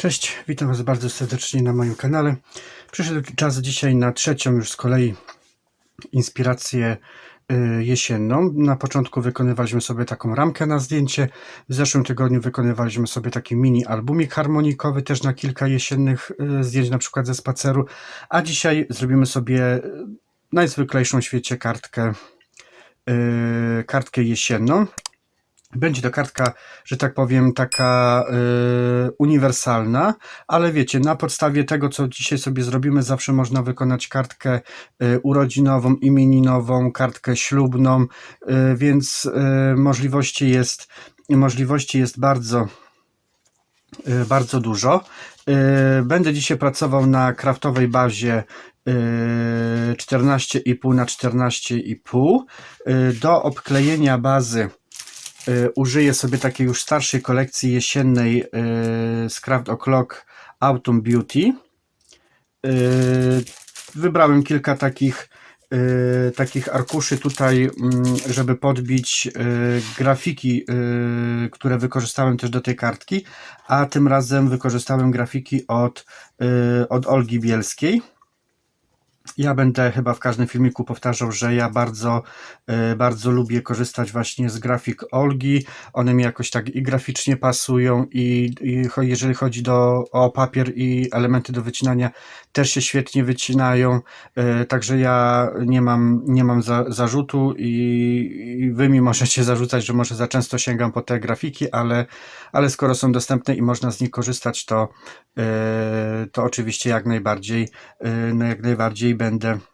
Cześć, witam Was bardzo serdecznie na moim kanale. Przyszedł czas dzisiaj na trzecią już z kolei inspirację y, jesienną. Na początku wykonywaliśmy sobie taką ramkę na zdjęcie. W zeszłym tygodniu wykonywaliśmy sobie taki mini albumik harmonikowy też na kilka jesiennych y, zdjęć, na przykład ze spaceru. A dzisiaj zrobimy sobie y, najzwyklejszą w świecie kartkę, kartkę jesienną. Będzie to kartka, że tak powiem, taka y, uniwersalna, ale wiecie, na podstawie tego, co dzisiaj sobie zrobimy, zawsze można wykonać kartkę y, urodzinową, imieninową, kartkę ślubną, y, więc możliwości jest, możliwości jest bardzo, bardzo dużo. Będę dzisiaj pracował na kraftowej bazie y, 14,5 na 14,5. Y, Do obklejenia bazy użyję sobie takiej już starszej kolekcji jesiennej y, z Craft O'Clock Autumn Beauty. Y, Wybrałem kilka takich, takich arkuszy tutaj, mm, żeby podbić grafiki, które wykorzystałem też do tej kartki, a tym razem wykorzystałem grafiki od, od Olgi Bielskiej. Ja będę chyba w każdym filmiku powtarzał, że ja bardzo, e, bardzo lubię korzystać właśnie z grafik Olgi. One mi jakoś tak i graficznie pasują i, i jeżeli chodzi do, o papier i elementy do wycinania, też się świetnie wycinają. E, Także ja nie mam, nie mam za, zarzutu i, i wy mi możecie zarzucać, że może za często sięgam po te grafiki, ale, ale skoro są dostępne i można z nich korzystać, to, e, to oczywiście jak najbardziej, no jak najbardziej będę, y,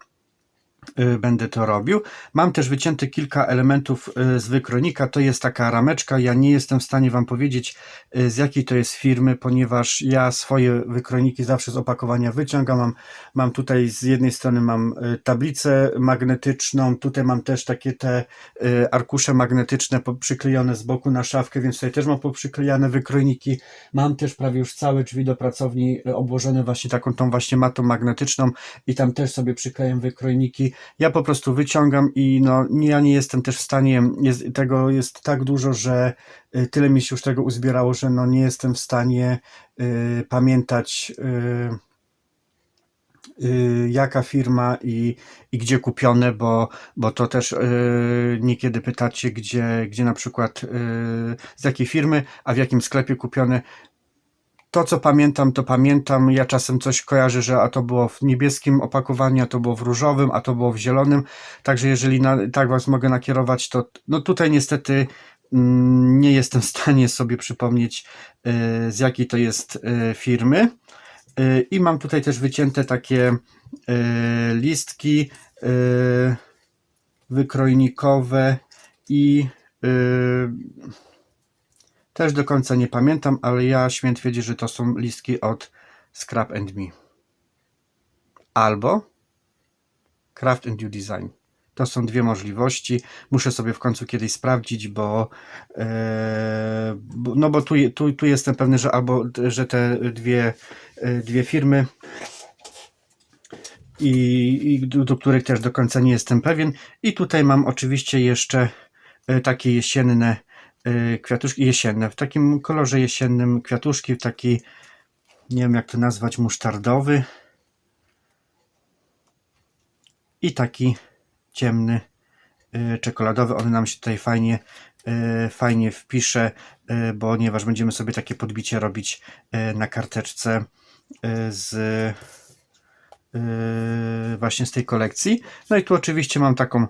będę to robił. Mam też wycięte kilka elementów y, z wykronika. To jest taka rameczka. Ja nie jestem w stanie Wam powiedzieć, y, z jakiej to jest firmy, ponieważ ja swoje wykroniki zawsze z opakowania wyciągam. Mam, mam tutaj z jednej strony mam y, tablicę magnetyczną, tutaj mam też takie te y, arkusze magnetyczne przyklejone z boku na szafkę, więc tutaj też mam poprzyklejane wykrojniki. Mam też prawie już całe drzwi do pracowni y, obłożone właśnie taką tą właśnie matą magnetyczną i tam też sobie przyklejam wykrojniki. Ja po prostu wyciągam i no ja nie jestem też w stanie, jest, tego jest tak dużo, że y, tyle mi się już tego uzbierało, że no nie jestem w stanie y, pamiętać y, y, jaka firma i, i gdzie kupione, bo, bo to też y, niekiedy pytacie, gdzie, gdzie na przykład y, z jakiej firmy, a w jakim sklepie kupione. To, co pamiętam, to pamiętam. Ja czasem coś kojarzę, że a to było w niebieskim opakowaniu, a to było w różowym, a to było w zielonym. Także jeżeli na, tak Was mogę nakierować, to no tutaj niestety mm, nie jestem w stanie sobie przypomnieć, y, z jakiej to jest y, firmy. Y, I mam tutaj też wycięte takie y, listki y, wykrojnikowe i y, też do końca nie pamiętam, ale ja śmiem twierdzić, że to są listki od Scrap and Me. Albo Craft and You Design. To są dwie możliwości. Muszę sobie w końcu kiedyś sprawdzić, bo, e, no bo tu, tu, tu jestem pewny, że albo że te dwie, e, dwie firmy i, i do, do których też do końca nie jestem pewien. I tutaj mam oczywiście jeszcze e, takie jesienne kwiatuszki, jesienne, w takim kolorze jesiennym kwiatuszki, w taki, nie wiem jak to nazwać, musztardowy i taki ciemny, y, czekoladowy. On nam się tutaj fajnie, y, fajnie wpisze, y, ponieważ będziemy sobie takie podbicie robić y, na karteczce y, z y, właśnie z tej kolekcji. No i tu oczywiście mam taką y,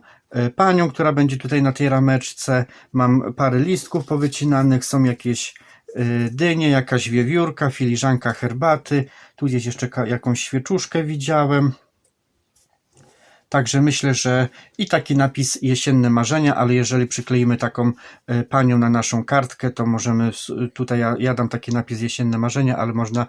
panią, która będzie tutaj na tej rameczce. Mam parę listków powycinanych, są jakieś y, dynie, jakaś wiewiórka, filiżanka herbaty. Tu gdzieś jeszcze jakąś świeczuszkę widziałem. Także myślę, że i taki napis jesienne marzenia, ale jeżeli przykleimy taką e, panią na naszą kartkę, to możemy tutaj ja, ja dam taki napis jesienne marzenia, ale można e,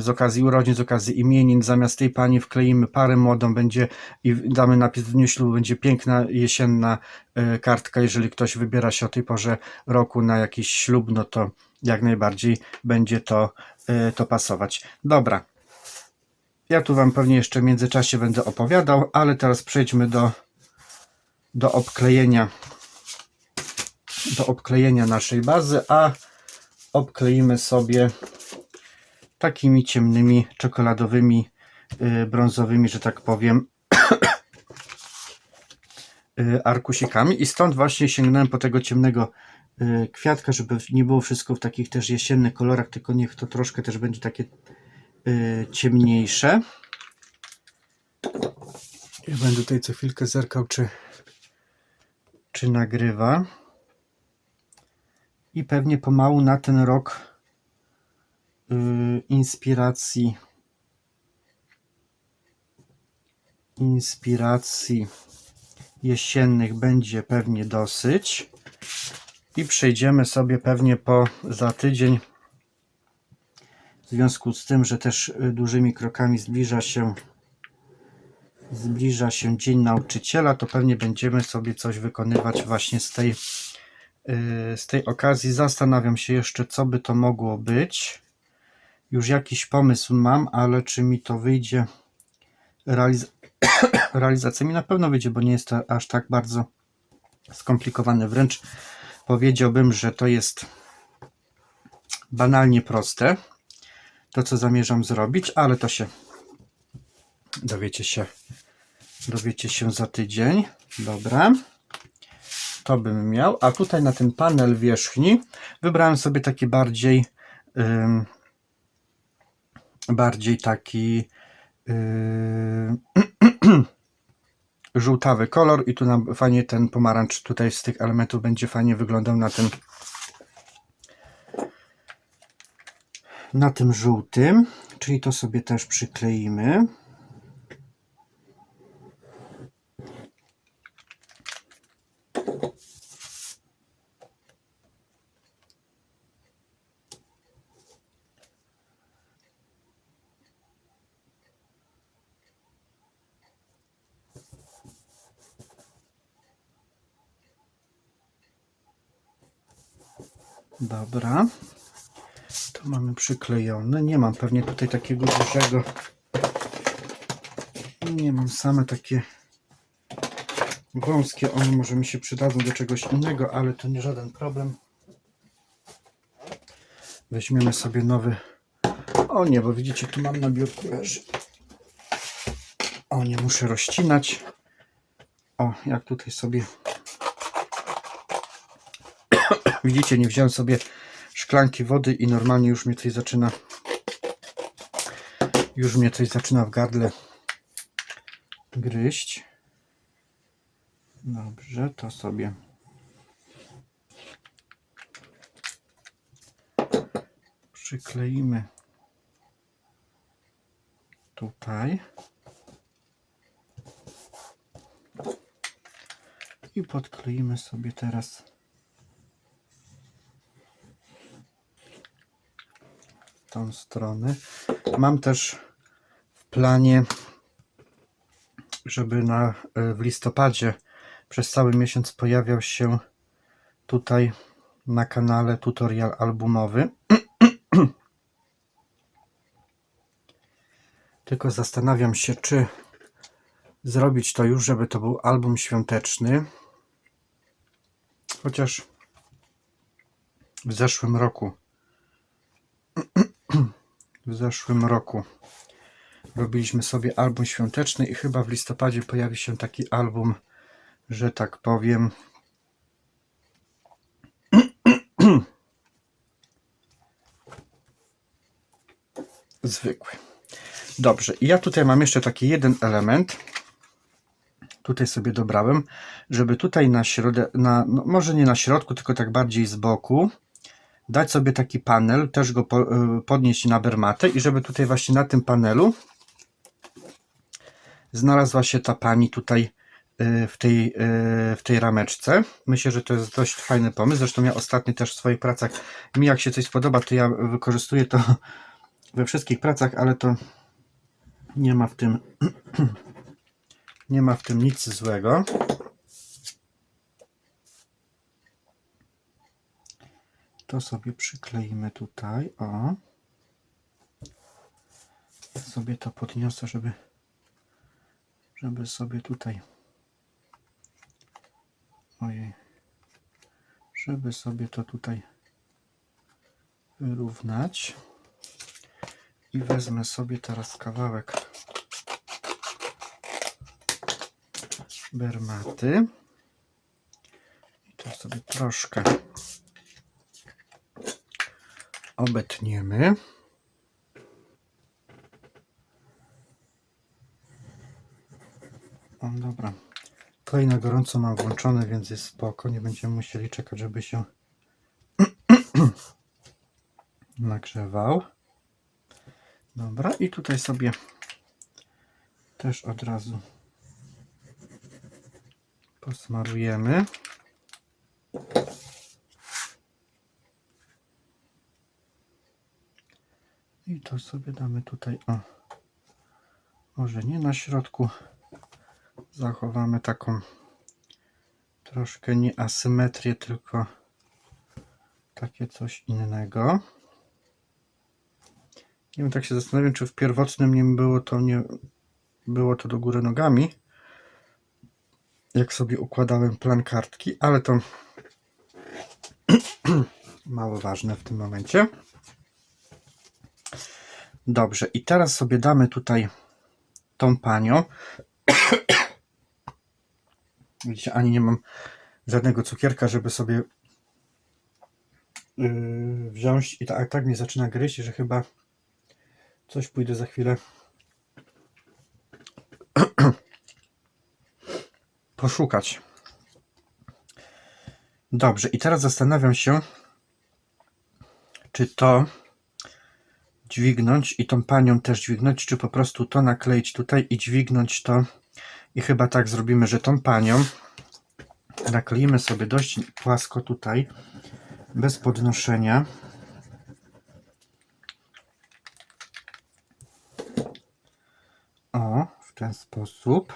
z okazji urodzin, z okazji imienin, zamiast tej pani wkleimy parę młodą, będzie i damy napis w dniu ślubu, będzie piękna jesienna e, kartka. Jeżeli ktoś wybiera się o tej porze roku na jakiś ślub, no to jak najbardziej będzie to, to pasować. Dobra. Ja tu Wam pewnie jeszcze w międzyczasie będę opowiadał, ale teraz przejdźmy do, do obklejenia do obklejenia naszej bazy, a obkleimy sobie takimi ciemnymi, czekoladowymi, y, brązowymi, że tak powiem, y, arkusikami. I stąd właśnie sięgnąłem po tego ciemnego y, kwiatka, żeby nie było wszystko w takich też jesiennych kolorach, tylko niech to troszkę też będzie takie ciemniejsze. Ja będę tutaj co chwilkę zerkał, czy, czy nagrywa. I pewnie pomału na ten rok y, inspiracji inspiracji jesiennych będzie pewnie dosyć i przejdziemy sobie pewnie po za tydzień w związku z tym, że też y, dużymi krokami zbliża się zbliża się Dzień Nauczyciela, to pewnie będziemy sobie coś wykonywać właśnie z tej, yy, z tej okazji. Zastanawiam się jeszcze, co by to mogło być. Już jakiś pomysł mam, ale czy mi to wyjdzie realiz realizacja mi na pewno wyjdzie, bo nie jest to aż tak bardzo skomplikowane. Wręcz powiedziałbym, że to jest banalnie proste. To, co zamierzam zrobić, ale to się dowiecie się dowiecie się za tydzień. Dobra. To bym miał. A tutaj na ten panel wierzchni wybrałem sobie taki bardziej ym, bardziej taki yy, żółtawy kolor i tu nam fajnie ten pomarańcz tutaj z tych elementów będzie fajnie wyglądał na tym na tym żółtym, czyli to sobie też przykleimy. Dobra. Mamy przyklejone. Nie mam pewnie tutaj takiego dużego. Nie mam same takie wąskie. One może mi się przydadzą do czegoś innego, ale to nie żaden problem. Weźmiemy sobie nowy. O nie, bo widzicie, tu mam na biurku leży. O, nie muszę rozcinać. O, jak tutaj sobie Widzicie, nie wziąłem sobie szklanki wody i normalnie już mnie coś zaczyna już mnie coś zaczyna w gardle gryźć. Dobrze, to sobie przykleimy tutaj i podkleimy sobie teraz tą stronę. Mam też w planie, żeby na, w listopadzie przez cały miesiąc pojawiał się tutaj na kanale tutorial albumowy. Tylko zastanawiam się, czy zrobić to już, żeby to był album świąteczny. Chociaż w zeszłym roku w zeszłym roku robiliśmy sobie album świąteczny i chyba w listopadzie pojawi się taki album, że tak powiem zwykły. Dobrze, ja tutaj mam jeszcze taki jeden element. Tutaj sobie dobrałem, żeby tutaj na środek, na, no może nie na środku, tylko tak bardziej z boku, dać sobie taki panel, też go y, podnieść na bermatę i żeby tutaj właśnie na tym panelu znalazła się ta pani tutaj y, w tej, y, w tej rameczce. Myślę, że to jest dość fajny pomysł. Zresztą ja ostatnio też w swoich pracach, mi jak się coś spodoba, to ja wykorzystuję to we wszystkich pracach, ale to nie ma w tym nie ma w tym nic złego. To sobie przykleimy tutaj, o. Sobie to podniosę, żeby, żeby sobie tutaj, ojej, żeby sobie to tutaj wyrównać. I wezmę sobie teraz kawałek bermaty. I to sobie troszkę obetniemy. O, dobra. Klej na gorąco mam włączony, więc jest spoko. Nie będziemy musieli czekać, żeby się nagrzewał. Dobra, i tutaj sobie też od razu posmarujemy. I to sobie damy tutaj, o, może nie na środku, zachowamy taką troszkę nie asymetrię, tylko takie coś innego. Nie wiem, tak się zastanawiam, czy w pierwotnym nim było to nie było to do góry nogami, jak sobie układałem plan kartki, ale to mało ważne w tym momencie. Dobrze, i teraz sobie damy tutaj tą panią. Widzicie, ani nie mam żadnego cukierka, żeby sobie yy, wziąć i tak, tak mnie zaczyna gryźć, że chyba coś pójdę za chwilę poszukać. Dobrze, i teraz zastanawiam się, czy to dźwignąć i tą panią też dźwignąć, czy po prostu to nakleić tutaj i dźwignąć to. I chyba tak zrobimy, że tą panią nakleimy sobie dość płasko tutaj, bez podnoszenia. O, w ten sposób.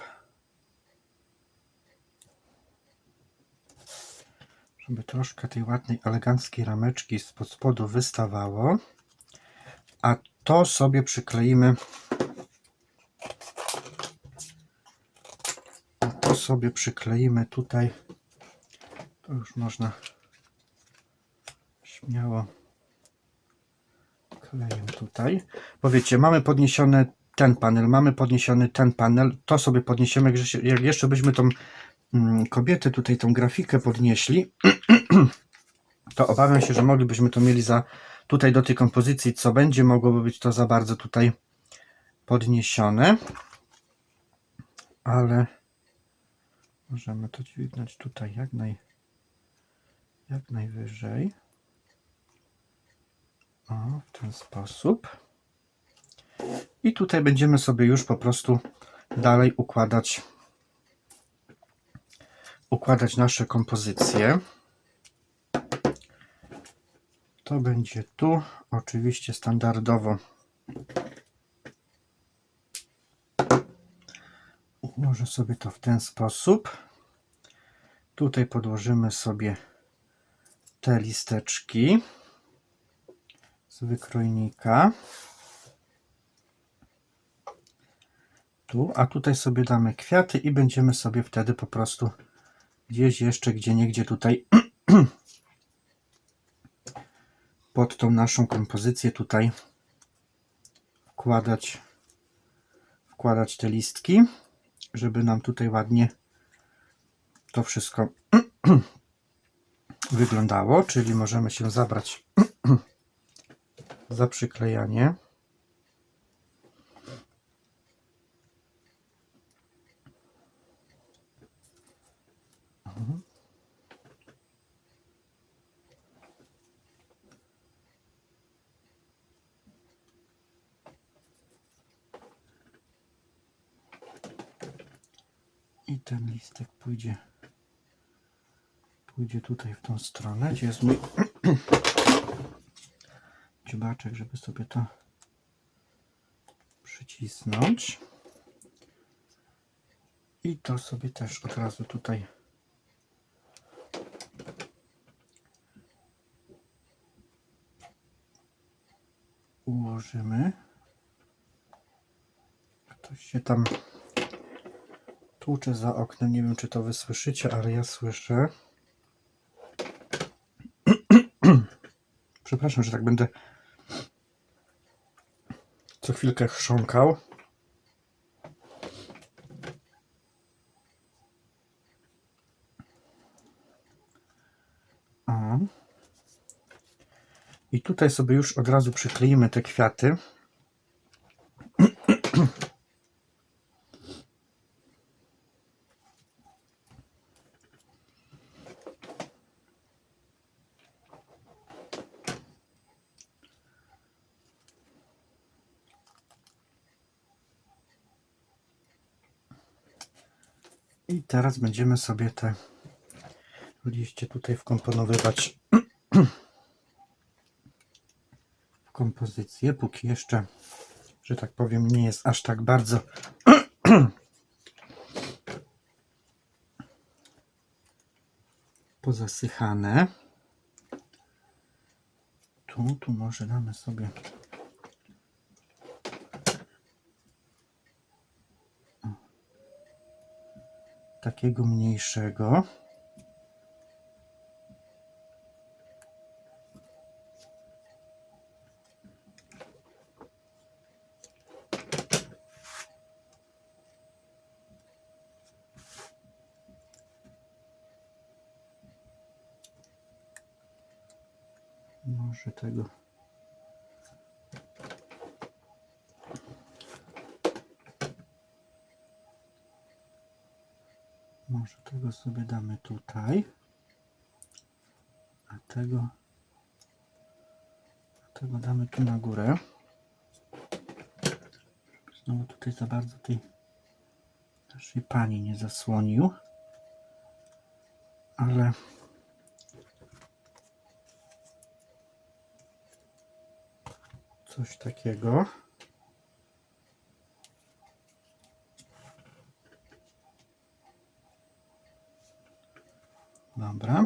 Żeby troszkę tej ładnej, eleganckiej rameczki spod spodu wystawało. A to sobie przykleimy. A to sobie przykleimy tutaj. To już można śmiało kleję tutaj. Bo wiecie, mamy podniesiony ten panel, mamy podniesiony ten panel. To sobie podniesiemy, jak jeszcze- jak jeszcze byśmy tą mm, kobietę tutaj, tą grafikę podnieśli, to obawiam się, że moglibyśmy to mieli za tutaj do tej kompozycji, co będzie, mogłoby być to za bardzo tutaj podniesione. Ale możemy to dźwignąć tutaj jak, naj, jak najwyżej. O, w ten sposób. I tutaj będziemy sobie już po prostu dalej układać układać nasze kompozycje. To będzie tu, oczywiście standardowo. Ułożę sobie to w ten sposób. Tutaj podłożymy sobie te listeczki z wykrojnika. Tu, a tutaj sobie damy kwiaty i będziemy sobie wtedy po prostu gdzieś jeszcze, gdzie niegdzie tutaj pod tą naszą kompozycję tutaj wkładać wkładać te listki, żeby nam tutaj ładnie to wszystko wyglądało, czyli możemy się zabrać za przyklejanie. I ten listek pójdzie pójdzie tutaj w tą stronę, gdzie jest mój dziubaczek, żeby sobie to przycisnąć. I to sobie też od razu tutaj ułożymy. Ktoś się tam tłucze za oknem. Nie wiem, czy to wy słyszycie, ale ja słyszę. Przepraszam, że tak będę co chwilkę chrząkał. I tutaj sobie już od razu przykleimy te kwiaty. I teraz będziemy sobie te liście tutaj wkomponowywać w kompozycję, póki jeszcze, że tak powiem, nie jest aż tak bardzo pozasychane. Tu, tu może damy sobie takiego mniejszego. Może tego. Może tego sobie damy tutaj. A tego. A tego damy tu na górę. Żeby Znowu tutaj za bardzo tej naszej pani nie zasłonił. Ale coś takiego. Dobra.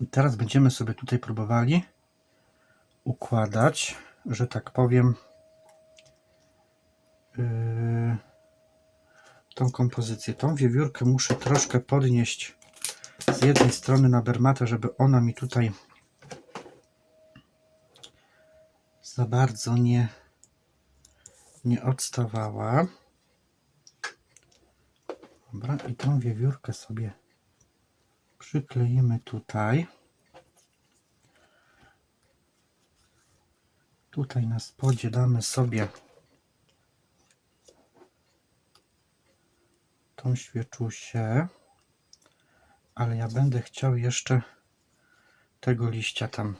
I teraz będziemy sobie tutaj próbowali układać, że tak powiem, tą kompozycję. Tą wiewiórkę muszę troszkę podnieść z jednej strony na bermatę, żeby ona mi tutaj za bardzo nie, nie odstawała. Dobra, i tą wiewiórkę sobie przykleimy tutaj. Tutaj na spodzie damy sobie tą świeczusię, ale ja będę chciał jeszcze tego liścia tam,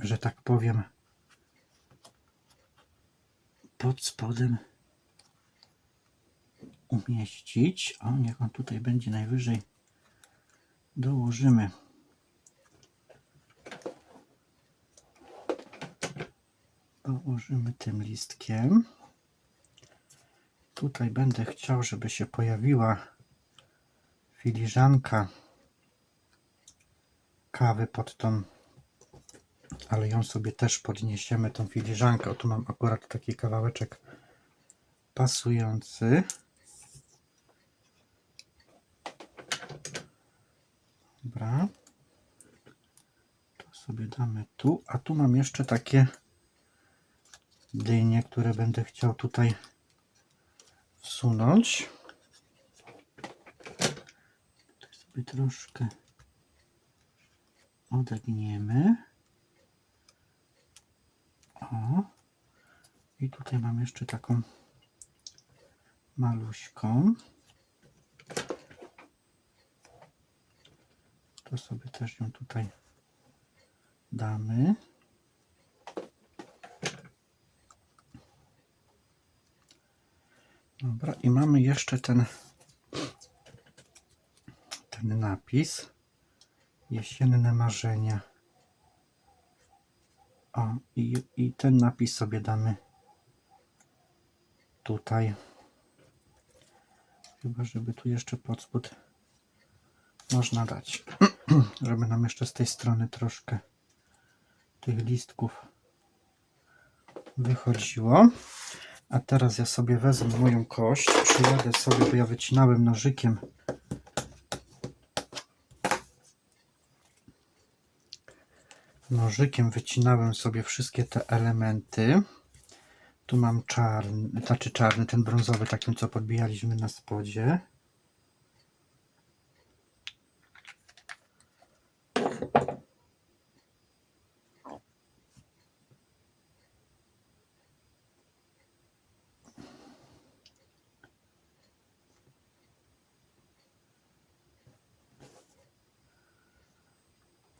że tak powiem, pod spodem umieścić. O, niech on tutaj będzie najwyżej. Dołożymy. Dołożymy tym listkiem. Tutaj będę chciał, żeby się pojawiła filiżanka kawy pod tą, ale ją sobie też podniesiemy, tą filiżankę. O, tu mam akurat taki kawałeczek pasujący. Dobra. To sobie damy tu, a tu mam jeszcze takie dynie, które będę chciał tutaj wsunąć. Tutaj sobie troszkę odegniemy. O. I tutaj mam jeszcze taką maluśką. To sobie też ją tutaj damy. Dobra, i mamy jeszcze ten ten napis jesienne marzenia. O, i, i ten napis sobie damy tutaj. Chyba, żeby tu jeszcze pod spód można dać, żeby nam jeszcze z tej strony troszkę tych listków wychodziło. A teraz ja sobie wezmę moją kość, przyjadę sobie, bo ja wycinałem nożykiem Nożykiem wycinałem sobie wszystkie te elementy. Tu mam czarny, znaczy czarny, ten brązowy, takim co podbijaliśmy na spodzie.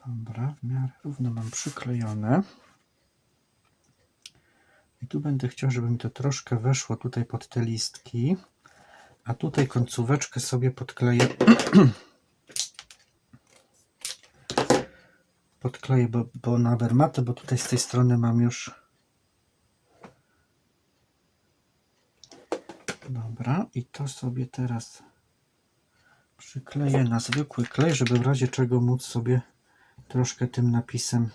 Dobra, miarę równo mam przyklejone. I tu będę chciał, żeby mi to troszkę weszło tutaj pod te listki. A tutaj końcóweczkę sobie podkleję. podkleję, bo, bo na wermatę, bo tutaj z tej strony mam już. Dobra, i to sobie teraz przykleję na zwykły klej, żeby w razie czego móc sobie troszkę tym napisem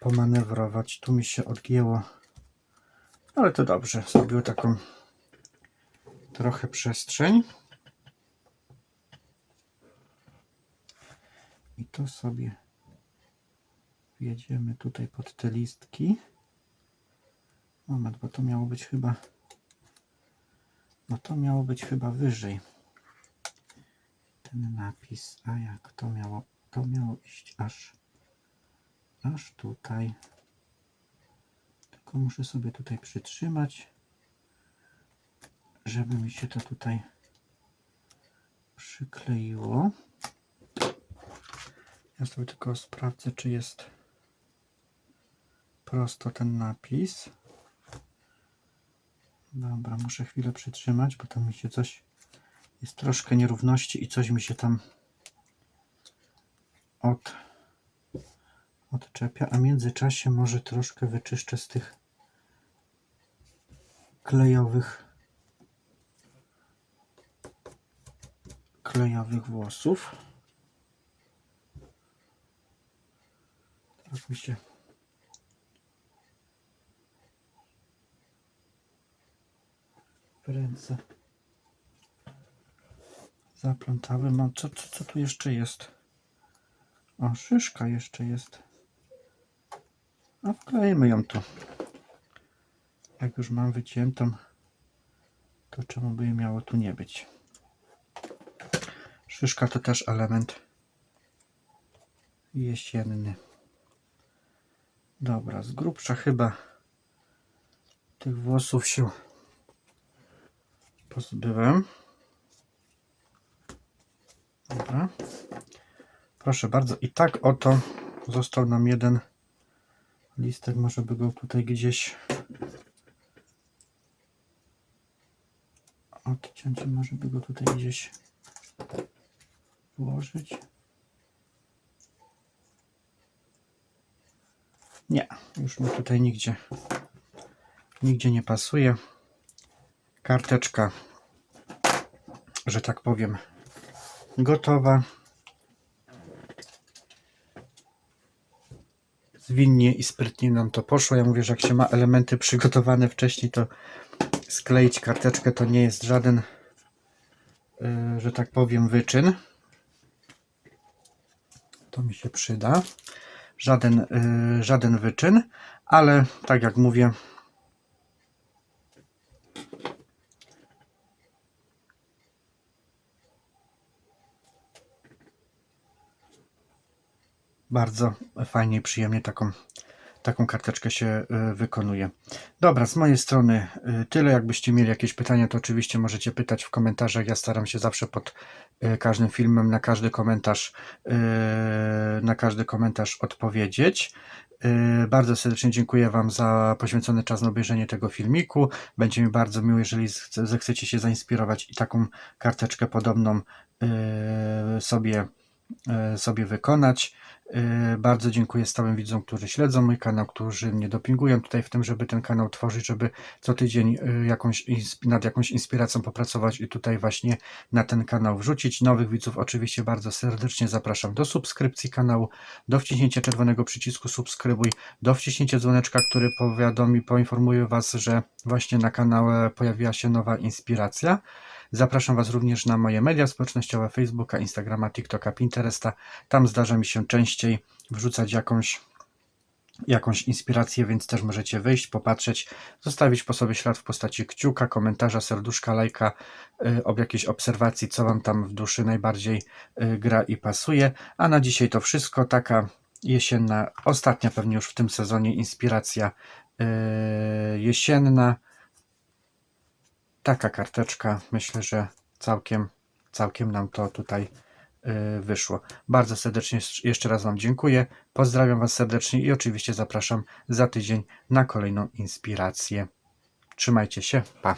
pomanewrować. Tu mi się odgięło, ale to dobrze. Zrobiło taką trochę przestrzeń. I to sobie wjedziemy tutaj pod te listki. Moment, bo to miało być chyba no to miało być chyba wyżej ten napis, a jak to miało to miało iść aż aż tutaj. Tylko muszę sobie tutaj przytrzymać żeby mi się to tutaj przykleiło. Ja sobie tylko sprawdzę czy jest prosto ten napis. Dobra muszę chwilę przytrzymać bo tam mi się coś jest troszkę nierówności i coś mi się tam od, odczepia, a w międzyczasie może troszkę wyczyszczę z tych klejowych klejowych włosów. Teraz mi się ręce zaplątały. Mam co, co, co tu jeszcze jest? O, szyszka jeszcze jest. A wklejmy ją tu. Jak już mam wyciętą, to czemu by jej miało tu nie być? Szyszka to też element jesienny. Dobra, z grubsza chyba tych włosów się pozbyłem. Dobra. Proszę bardzo. I tak oto został nam jeden listek. Może by go tutaj gdzieś odciąć. Może by go tutaj gdzieś włożyć. Nie, już mi tutaj nigdzie nigdzie nie pasuje. Karteczka, że tak powiem, gotowa. Zwinnie i sprytnie nam to poszło. Ja mówię, że jak się ma elementy przygotowane wcześniej, to skleić karteczkę to nie jest żaden, yy, że tak powiem, wyczyn. To mi się przyda. Żaden, yy, żaden wyczyn, ale tak jak mówię, bardzo fajnie i przyjemnie taką, taką karteczkę się y, wykonuje. Dobra, z mojej strony y, tyle. Jakbyście mieli jakieś pytania, to oczywiście możecie pytać w komentarzach. Ja staram się zawsze pod y, każdym filmem na każdy komentarz na każdy komentarz odpowiedzieć. Bardzo serdecznie dziękuję Wam za poświęcony czas na obejrzenie tego filmiku. Będzie mi bardzo miło, jeżeli zechcecie się zainspirować i taką karteczkę podobną sobie, sobie wykonać. Yy, bardzo dziękuję stałym widzom, którzy śledzą mój kanał, którzy mnie dopingują tutaj w tym, żeby ten kanał tworzyć, żeby co tydzień yy, jakąś, nad jakąś inspiracją popracować i tutaj właśnie na ten kanał wrzucić. Nowych widzów oczywiście bardzo serdecznie zapraszam do subskrypcji kanału, do wciśnięcia czerwonego przycisku subskrybuj, do wciśnięcia dzwoneczka, który powiadomi, poinformuje Was, że właśnie na kanale pojawiła się nowa inspiracja. Zapraszam Was również na moje media społecznościowe Facebooka, Instagrama, TikToka, Pinteresta. Tam zdarza mi się częściej wrzucać jakąś, jakąś inspirację, więc też możecie wyjść, popatrzeć, zostawić po sobie ślad w postaci kciuka, komentarza, serduszka, lajka, y, ob jakiejś obserwacji, co Wam tam w duszy najbardziej y, gra i pasuje. A na dzisiaj to wszystko. Taka jesienna, ostatnia pewnie już w tym sezonie inspiracja y, jesienna. Taka karteczka. Myślę, że całkiem, całkiem nam to tutaj y, wyszło. Bardzo serdecznie jeszcze- jeszcze raz Wam dziękuję. Pozdrawiam Was serdecznie i oczywiście zapraszam za tydzień na kolejną inspirację. Trzymajcie się. Pa.